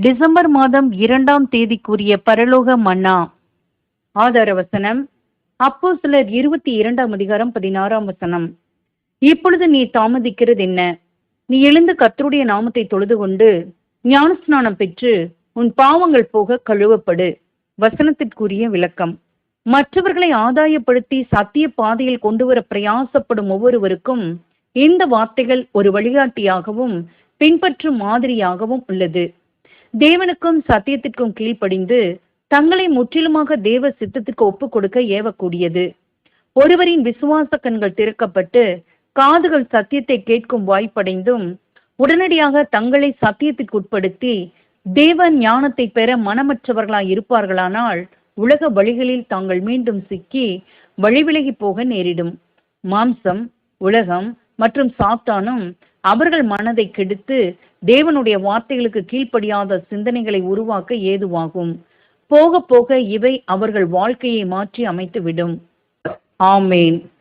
December மாதம் இரண்டாம் தேதிக்குரிய பரலோக மன்னா. ஆதார வசனம். அப்போ சிலர் இருபத்தி இரண்டாம் அதிகாரம் பதினாறாம் வசனம். இப்பொழுது நீ தாமதிக்கிறது என்ன? நீ எழுந்து கத்தருடைய நாமத்தை தொழுது கொண்டு ஞானஸ்நானம் பெற்று உன் பாவங்கள் போக கழுவப்படு. வசனத்திற்குரிய விளக்கம். மற்றவர்களை ஆதாயப்படுத்தி சத்திய பாதையில் கொண்டு வர பிரயாசப்படும் ஒவ்வொருவருக்கும் இந்த வார்த்தைகள் ஒரு வழிகாட்டியாகவும் பின்பற்றும் மாதிரியாகவும் உள்ளது. தேவனுக்கும் சத்தியத்திற்கும் கீழ்ப்படிந்து தங்களை முற்றிலுமாக தேவ சித்தத்துக்கு ஒப்புக் கொடுக்க ஏவக்கூடியது. ஒருவரின் விசுவாச கண்கள் திறக்கப்பட்டு காதுகள் சத்தியத்தை கேட்கும் வாய்ப்படைந்தும் உடனடியாக தங்களை சத்தியத்துக்கு உட்படுத்தி தேவ ஞானத்தை பெற மனமற்றவர்களாய் இருப்பார்களானால் உலக வழிகளில் தாங்கள் மீண்டும் சிக்கி வழிவிலகி போக நேரிடும். மாம்சம் உலகம் மற்றும் சாத்தானும் அவர்கள் மனதை கெடுத்து தேவனுடைய வார்த்தைகளுக்கு கீழ்ப்படியாத சிந்தனைகளை உருவாக்க ஏதுவாகும். போக போக இவை அவர்கள் வாழ்க்கையை மாற்றி அமைத்துவிடும். ஆமேன்.